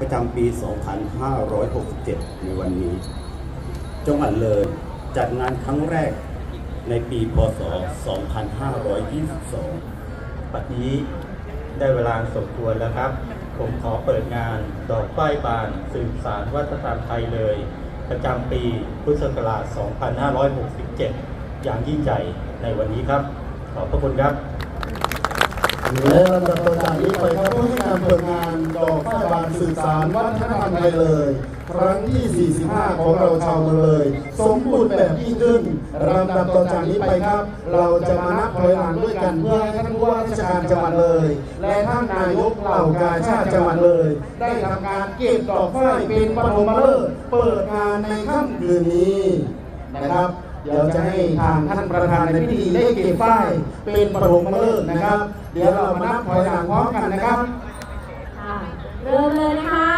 ประจำปี 2567 ในวันนี้ จังหวัดเลยจัดงานครั้งแรกในปี พศ 2522 ปัจนี้ได้เวลาสมควรแล้วครับ ผมขอเปิดงานดอกป้ายบานสืบสารวัฒนธรรมไทยเลย ประจำปีพุทธศักราช 2567 อย่างยิ่งใหญ่ในวันนี้ครับ ขอบพระคุณครับ และลำดับต่อจากนี้ไปครับผู้ให้การเปิดงานดอกฟ้าบานสื่อสารวัฒนธรรมไทยเลย ครั้งที่ 45 ของเราชาวเมืองเลย สมบูรณ์แบบยิ่งขึ้นลำดับต่อจากนี้ไปครับ เราจะมานับถอยหลังด้วยกันเพื่อให้ท่านผู้ว่าราชการจังหวัดเลย และท่านนายกเหล่ากาชาติจังหวัดเลย ได้ทำการเก็บดอกฝ้ายเป็นปฐมฤกษ์เปิดงานในค่ำคืนนี้นะครับ เดี๋ยวจะให้ทางท่านประธานในพิธีได้เก็บป้ายเป็นปฐมฤกษ์นะครับ เดี๋ยวเรามานับถอยหลังพร้อมกันนะครับค่ะเริ่มเลยนะคะ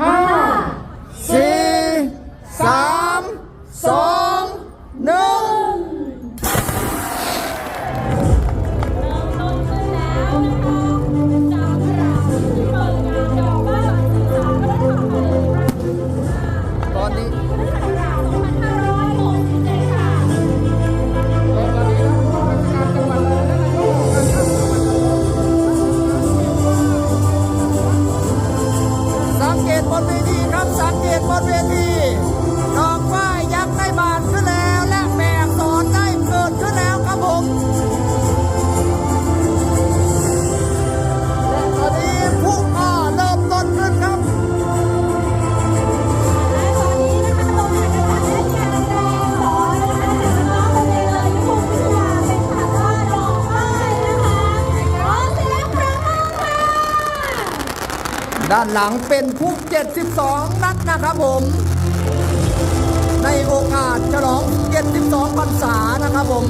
ห้าสี่สามสองหนึ่ง เกตบนเวทีครับสังเกตบนเวทีดอกฝ้ายยักษ์ได้บาน ด้านหลังเป็นทุก 72 นัดนะครับผม ในโอกาสฉลอง 72 พรรษานะครับผม